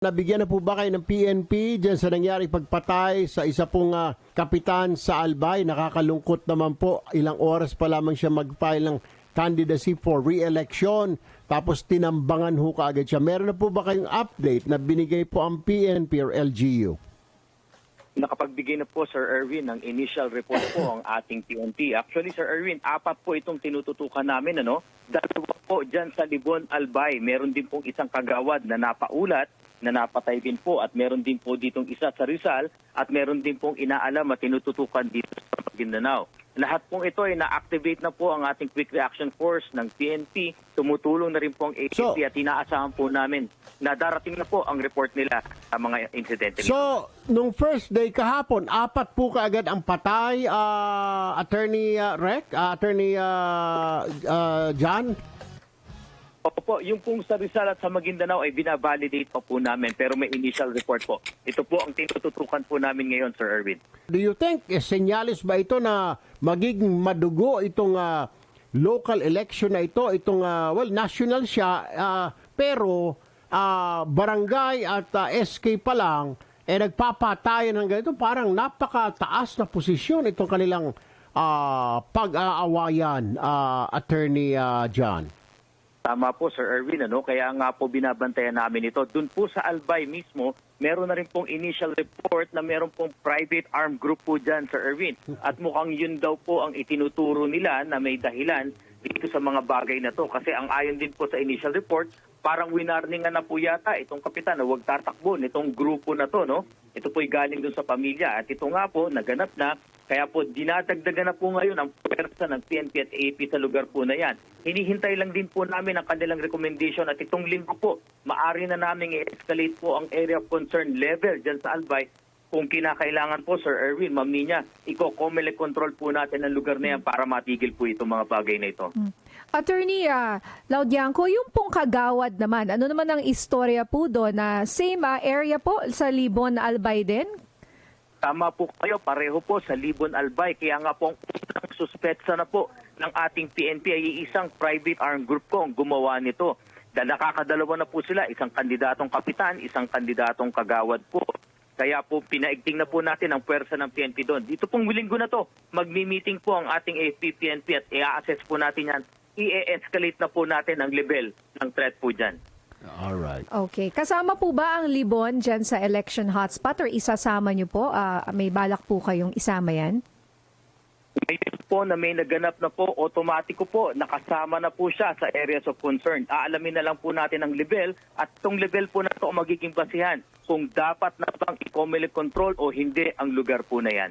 Nabigyan na po ba kayo ng PNP dyan sa nangyari pagpatay sa isa pong ah, kapitan sa Albay? Nakakalungkot naman po. Ilang oras pa lamang siya mag-file ng candidacy for re-election. Tapos tinambangan ho kaagad siya. Meron na po ba kayong update na binigay po ang PNP or LGU? Nakapagbigay na po, Sir Erwin, ng initial report po ang ating PNP. Actually, Sir Erwin, apat po itong tinututukan namin. Ano? Dalawa po dyan sa Libon Albay. Meron din pong isang kagawad na napaulat na napatay din po at meron din po ditong isa sa Rizal at meron din pong inaalam at tinututukan dito sa Maguindanao. Lahat pong ito ay na-activate na po ang ating Quick Reaction Force ng PNP. Tumutulong na rin po ang APP So- at inaasahan po namin na darating na po ang report nila sa mga insidente. nito. So, nung first day kahapon, apat po kaagad ang patay, ah, Attorney ah, Rec, ah, Attorney ah, ah, John? Opo, yung pong sa Rizal at sa Maguindanao ay binavalidate pa po namin pero may initial report po. Ito po ang tinututukan po namin ngayon, Sir Erwin. Do you think eh, senyalis ba ito na magiging madugo itong ah, local election na ito, itong ah, well national siya ah, pero ah, barangay at ah, SK pa lang eh nagpapatayan ng ganito parang napakataas na posisyon itong kanilang ah, pag-aawayan ah, attorney ah, John. Tama po, Sir Erwin. Ano? Kaya nga po binabantayan namin ito. Doon po sa Albay mismo, meron na rin pong initial report na meron pong private armed group po dyan, Sir Erwin. At mukhang yun daw po ang itinuturo nila na may dahilan dito sa mga bagay na to. Kasi ang ayon din po sa initial report, parang winarningan na po yata itong kapitan na huwag tatakbo nitong grupo na to. No? Ito po'y galing doon sa pamilya. At ito nga po, naganap na. Kaya po, dinadagdagan na po ngayon ang pwersa ng PNP at AP sa lugar po na yan. Hinihintay lang din po namin ang kanilang recommendation at itong linggo po, maari na namin i-escalate po ang area of concern level dyan sa Albay kung kinakailangan po, Sir Erwin, Ma'am Nina, iko-comele control po natin ang lugar na yan para matigil po itong mga bagay na ito. Attorney uh, Laudianco, yung pong kagawad naman, ano naman ang istorya po doon na same ah, area po sa Libon Albay din? Tama po kayo, pareho po sa Libon Albay. Kaya nga po ang unang suspetsa na po ng ating PNP ay isang private armed group po ang gumawa nito. Dahil nakakadalawa na po sila, isang kandidatong kapitan, isang kandidatong kagawad po. Kaya po pinaigting na po natin ang puwersa ng PNP doon. Dito pong linggo na to, magmi-meeting po ang ating AFP PNP at i-assess po natin yan. I-escalate na po natin ang level ng threat po dyan. All right. Okay. Kasama po ba ang Libon dyan sa election hotspot or isasama nyo po? Ah, may balak po kayong isama yan? Ngayon po na may naganap na po, automatiko po, nakasama na po siya sa areas of concern. Aalamin na lang po natin ang level at itong level po na ito ang magiging basihan kung dapat na bang i-community control o hindi ang lugar po na yan.